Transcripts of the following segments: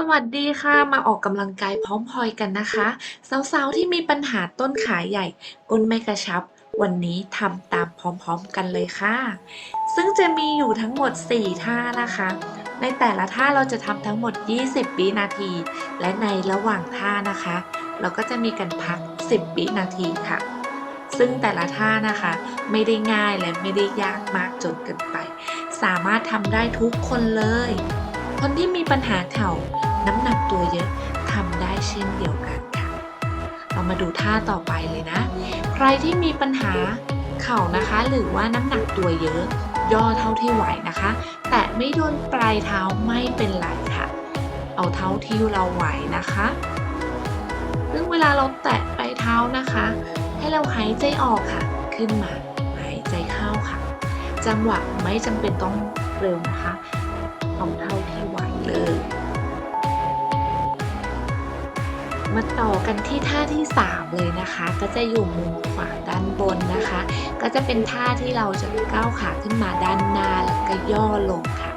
สวัสดีค่ะ มาออกกำลังกายพร้อมพลอยกันนะคะ สาวๆ ที่มีปัญหาต้นขาใหญ่ ก้นไม่กระชับ วันนี้ทำตามพร้อมๆกันเลยค่ะ ซึ่งจะมีอยู่ทั้งหมด 4 ท่านะคะ ในแต่ละท่าเราจะทำทั้งหมด 20 วินาที และในระหว่างท่านะคะ เราก็จะมีการพัก 10 วินาทีค่ะ ซึ่งแต่ละท่านะคะ ไม่ได้ง่ายและไม่ได้ยากมากจนเกินไป สามารถทำได้ทุกคนเลยคนที่มีปัญหาเข่า น้ำหนักตัวเยอะทำได้เช่นเดียวกันค่ะ เรามาดูท่าต่อไปเลยนะ ใครที่มีปัญหาเข่านะคะ หรือว่าน้ำหนักตัวเยอะ ย่อเท่าที่ไหวนะคะ แต่ไม่โดนปลายเท้าไม่เป็นไรค่ะ เอาเท่าที่เราไหวนะคะ ซึ่งเวลาเราแตะปลายเท้านะคะ ให้เราหายใจออกค่ะ ขึ้นมาหายใจเข้าค่ะ จังหวะไม่จำเป็นต้องเร็วนะคะเอาเท่าที่ไหวเลย มาต่อกันที่ท่าที่ 3 เลยนะคะ ก็จะอยู่มุมขวาด้านบนนะคะ ก็จะเป็นท่าที่เราจะก้าวขาขึ้นมาด้านหน้าแล้วก็ย่อลงค่ะ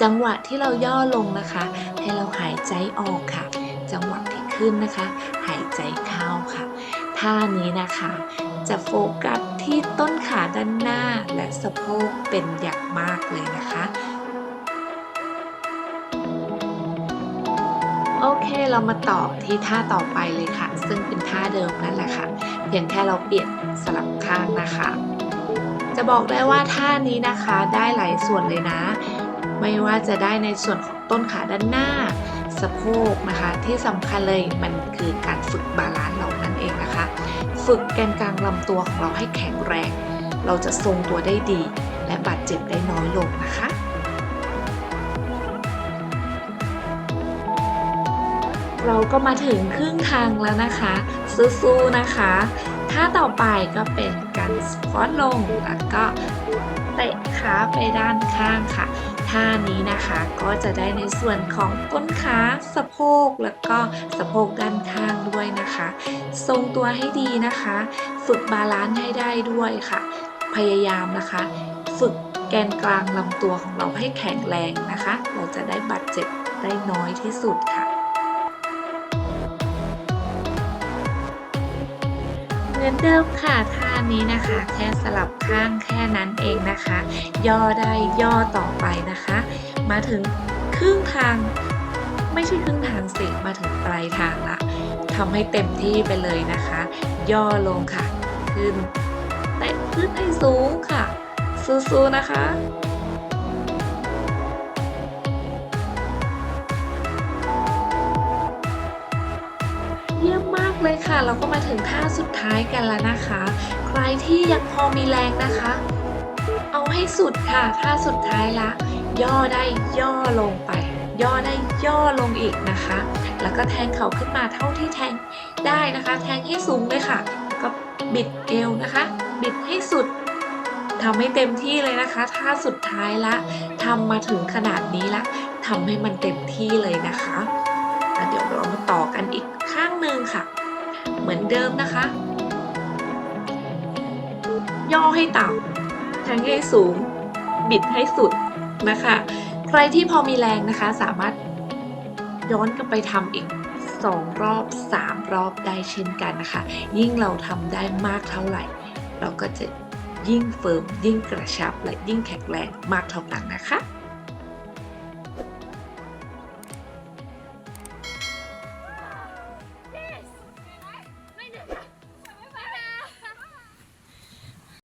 จังหวะที่เราย่อลงนะคะ ให้เราหายใจออกค่ะ จังหวะที่ขึ้นนะคะ หายใจเข้าค่ะ ท่านี้นะคะจะโฟกัสที่ต้นขาด้านหน้าและสะโพกเป็นอย่างมากเลยนะคะ โอเคเรามาต่อที่ท่าต่อไปเลยค่ะ ซึ่งเป็นท่าเดิมนั่นแหละค่ะ เพียงแค่เราเปลี่ยนสลับข้างนะคะ จะบอกได้ว่าท่านี้นะคะได้หลายส่วนเลยนะ ไม่ว่าจะได้ในส่วนของต้นขาด้านหน้า สะโพกนะคะ ที่สำคัญเลยมันคือการฝึกบาลานซ์เรานั่นเองนะคะ ฝึกแกนกลางลำตัวของเราให้แข็งแรง เราจะทรงตัวได้ดี และบาดเจ็บได้น้อยลงนะคะ เราก็มาถึงครึ่งทางแล้วนะคะสู้ๆนะคะท่าต่อไปก็เป็นการสควอตลงแล้วก็เตะขาไปด้านข้างค่ะท่านี้นะคะก็จะได้ในส่วนของต้นขาสะโพกแล้วก็สะโพกด้านข้างด้วยนะคะ ทรงตัวให้ดีนะคะ ฝึกบาลานซ์ให้ได้ด้วยค่ะ พยายามนะคะ ฝึกแกนกลางลำตัวของเราให้แข็งแรงนะคะ เราจะได้บาดเจ็บได้น้อยที่สุดค่ะ มือนเดิมค่ะท่านี้นะคะ แค่สลับข้างแค่นั้นเองนะคะ ย่อได้ย่อต่อไปนะคะ มาถึงครึ่งทาง ไม่ใช่ครึ่งทางสิมาถึงปลายทางละทำให้เต็มที่ไปเลยนะคะ ย่อลงค่ะ ขึ้นแตะขึ้นให้สูงค่ะสู้ๆนะคะ เลยค่ะ เราก็มาถึงท่าสุดท้ายกันแล้วนะคะ ใครที่ยังพอมีแรงนะคะ เอาให้สุดค่ะท่าสุดท้ายละ ย่อได้ย่อลงไป ย่อได้ย่อลงอีกนะคะ แล้วก็แทงเข่าขึ้นมาเท่าที่แทงได้นะคะ แทงให้สูงเลยค่ะแล้วก็บิดเอวนะคะ บิดให้สุดทำให้เต็มที่เลยนะคะท่าสุดท้ายละทำมาถึงขนาดนี้ละทำให้มันเต็มที่เลยนะคะเดี๋ยวเรามาต่อกันอีกข้างหนึ่งค่ะ เหมือนเดิมนะคะ ย่อให้ต่ำแทงให้สูง บิดให้สุดนะคะ ใครที่พอมีแรงนะคะสามารถย้อนกลับไปทำอีก 2 รอบ 3 รอบได้เช่นกันนะคะ ยิ่งเราทำได้มากเท่าไหร่ เราก็จะยิ่งเฟิร์มยิ่งกระชับและยิ่งแข็งแรงมากเท่านั้นนะคะ